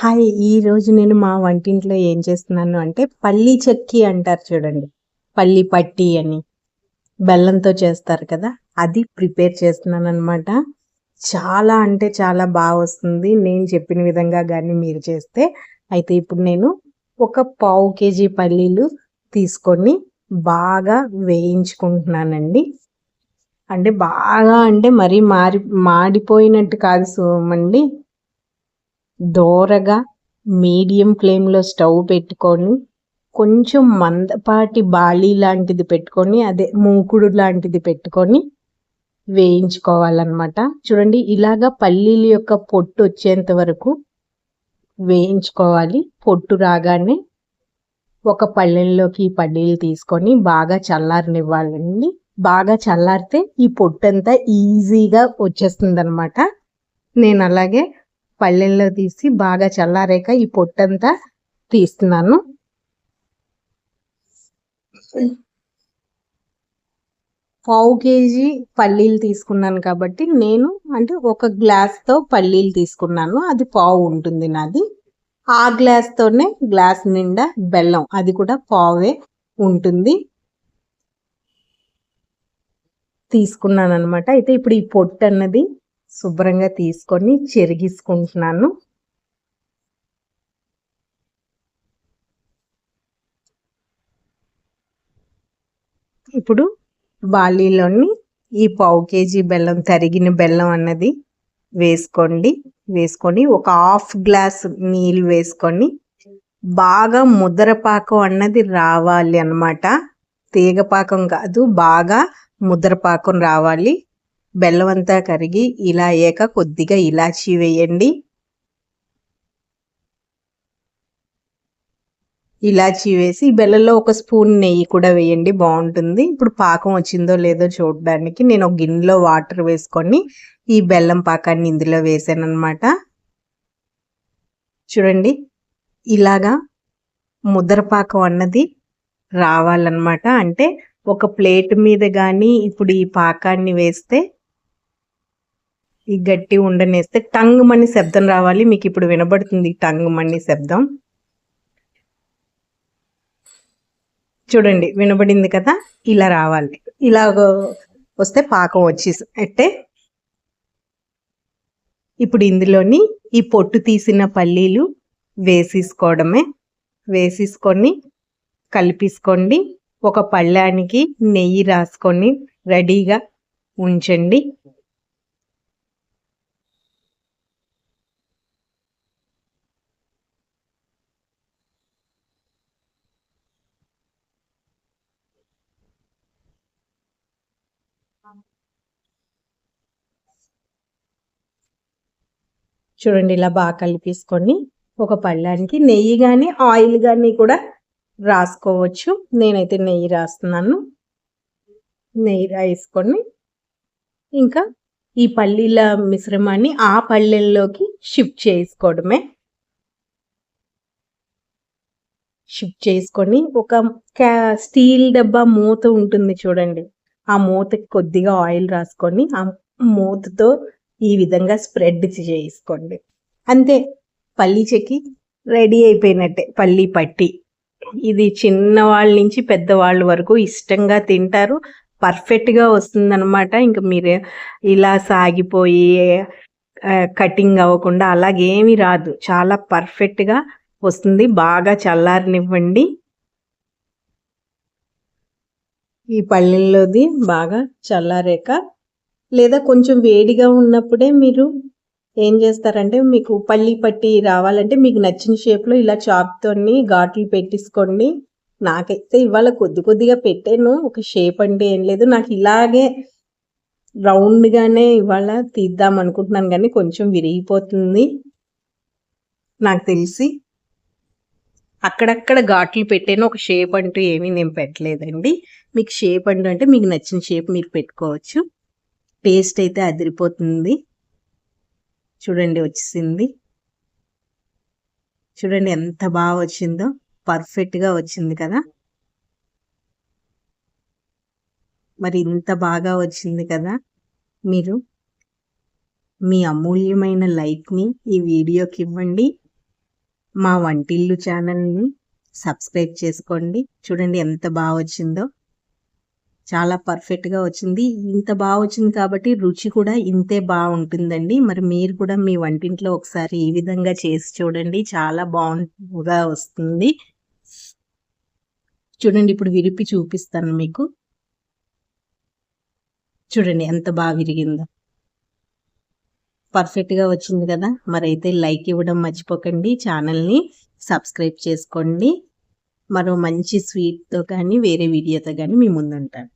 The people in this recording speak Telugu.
హాయ్ ఈరోజు నేను మా వంటింట్లో ఏం చేస్తున్నాను అంటే పల్లి చెక్కి అంటారు చూడండి. పల్లి పట్టి అని. బెల్లంతో చేస్తారు కదా అది ప్రిపేర్ చేస్తున్నాను అనమాట చాలా అంటే చాలా బాగా వస్తుంది. నేను చెప్పిన విధంగా కానీ మీరు చేస్తే. అయితే ఇప్పుడు నేను ఒక పావు కేజీ పల్లీలు తీసుకొని బాగా వేయించుకుంటున్నానండి. అంటే బాగా అంటే మరీ మారి మాడిపోయినట్టు కాదు సోమండి. దోరగా మీడియం ఫ్లేమ్లో స్టవ్ పెట్టుకొని కొంచెం మందపాటి బాళీ లాంటిది పెట్టుకొని అదే మూకుడు లాంటిది పెట్టుకొని వేయించుకోవాలన్నమాట. చూడండి ఇలాగా పల్లీల యొక్క పొట్టు వచ్చేంత వరకు వేయించుకోవాలి. పొట్టు రాగానే ఒక పల్లెల్లోకి ఈ పల్లీలు తీసుకొని బాగా చల్లారనివ్వాలండి. బాగా చల్లారితే ఈ పొట్టు అంతా ఈజీగా వచ్చేస్తుంది అనమాట నేను అలాగే పల్లెల్లో తీసి బాగా చల్లారాక ఈ పొట్టంతా తీస్తున్నాను. పావు కేజీ పల్లీలు తీసుకున్నాను కాబట్టి నేను అంటే ఒక గ్లాస్తో పల్లీలు తీసుకున్నాను. అది పావు ఉంటుంది నాది. ఆ గ్లాస్తోనే గ్లాస్ నిండా బెల్లం అది కూడా పావే ఉంటుంది. తీసుకున్నాను అనమాట అయితే ఇప్పుడు ఈ పొట్టు అన్నది శుభ్రంగా తీసుకొని చెరిగించుకుంటున్నాను ఇప్పుడు బాలీలోని ఈ పావు కేజీ బెల్లం తరిగిన బెల్లం అన్నది వేసుకోండి. వేసుకొని ఒక హాఫ్ గ్లాస్ నీళ్ళు వేసుకొని బాగా ముద్రపాకం అన్నది రావాలి అన్నమాట. తీగపాకం కాదు బాగా ముద్రపాకం రావాలి. బెల్లం అంతా కరిగి ఇలా అయ్యాక కొద్దిగా ఇలాచీ వేయండి. ఇలాచీ వేసి బెల్లంలో ఒక స్పూన్ నెయ్యి కూడా వేయండి బాగుంటుంది. ఇప్పుడు పాకం వచ్చిందో లేదో చూడడానికి నేను ఒక గిన్నెలో వాటర్ వేసుకొని ఈ బెల్లం పాకాన్ని ఇందులో వేసాను అనమాట చూడండి ఇలాగా ముద్రపాకం అన్నది రావాలన్నమాట. అంటే ఒక ప్లేట్ మీద కానీ ఇప్పుడు ఈ పాకాన్ని వేస్తే ఈ గట్టి ఉండనేస్తే టంగ్ మని శబ్దం రావాలి. మీకు ఇప్పుడు వినబడుతుంది టంగ్ మని శబ్దం. చూడండి వినబడింది కదా? ఇలా రావాలి. ఇలా వస్తే పాకం వచ్చి అంటే ఇప్పుడు ఇందులోని ఈ పొట్టు తీసిన పల్లీలు వేసేసుకోవడమే. వేసేసుకొని కలిపేసుకోండి. ఒక పళ్ళానికి నెయ్యి రాసుకొని రెడీగా ఉంచండి. చూడండి ఇలా బాగా కలిపేసుకొని ఒక పళ్ళానికి నెయ్యి కానీ ఆయిల్ కానీ కూడా రాసుకోవచ్చు. నేనైతే నెయ్యి రాస్తున్నాను. నెయ్యి రాసుకొని ఇంకా ఈ పల్లీల మిశ్రమాన్ని ఆ పల్లెల్లోకి షిఫ్ట్ చేసుకోవడమే. షిఫ్ట్ చేసుకొని ఒక స్టీల్ డబ్బా మూత ఉంటుంది చూడండి. ఆ మూతకి కొద్దిగా ఆయిల్ రాసుకొని ఆ మూతతో ఈ విధంగా స్ప్రెడ్ చేసుకోండి అంతే పల్లి చెక్కి రెడీ అయిపోయినట్టే పల్లి పట్టి. ఇది చిన్నవాళ్ళ నుంచి పెద్దవాళ్ళ వరకు ఇష్టంగా తింటారు పర్ఫెక్ట్గా వస్తుందన్నమాట. ఇంకా మీరు ఇలా సాగిపోయి కటింగ్ అవ్వకుండా అలాగేమీ రాదు. చాలా పర్ఫెక్ట్గా వస్తుంది బాగా చల్లారనివ్వండి. ఈ పల్లెల్లోది బాగా చల్లారాక లేదా కొంచెం వేడిగా ఉన్నప్పుడే మీరు ఏం చేస్తారంటే మీకు పల్లి పట్టి రావాలంటే మీకు నచ్చిన షేప్లో ఇలా చాక్తోని ఘాట్లు పెట్టించుకోండి నాకైతే ఇవాళ కొద్ది కొద్దిగా పెట్టాను. ఒక షేప్ అంటే ఏం లేదు. నాకు ఇలాగే రౌండ్గానే ఇవాళ తీద్దాం అనుకుంటున్నాను కానీ కొంచెం విరిగిపోతుంది. నాకు తెలిసి అక్కడక్కడ ఘాట్లు పెట్టాను ఒక షేప్ అంటూ ఏమీ నేను పెట్టలేదండి. మీకు షేప్ అంటూ అంటే మీకు నచ్చిన షేప్ మీరు పెట్టుకోవచ్చు. టేస్ట్ అయితే అదిరిపోతుంది. చూడండి వచ్చింది చూడండి ఎంత బాగా వచ్చిందో. పర్ఫెక్ట్గా వచ్చింది కదా. మరి ఇంత బాగా వచ్చింది కదా. మీరు మీ అమూల్యమైన లైక్ని ఈ వీడియోకి ఇవ్వండి. మా వంటిల్లు ఛానల్ని సబ్స్క్రైబ్ చేసుకోండి. చూడండి ఎంత బాగా వచ్చిందో. చాలా పర్ఫెక్ట్గా వచ్చింది. ఇంత బాగా వచ్చింది కాబట్టి రుచి కూడా ఇంతే బాగుంటుందండి. మరి మీరు కూడా మీ వంటింట్లో ఒకసారి ఈ విధంగా చేసి చూడండి. చాలా బాగుగా వస్తుంది. చూడండి ఇప్పుడు విరిపి చూపిస్తాను మీకు. చూడండి ఎంత బాగా విరిగిందో. పర్ఫెక్ట్గా వచ్చింది కదా? మరైతే లైక్ ఇవ్వడం మర్చిపోకండి. ఛానల్ని సబ్స్క్రైబ్ చేసుకోండి. మరో మంచి స్వీట్తో కానీ వేరే వీడియోతో కానీ మీ ముందుంటాను.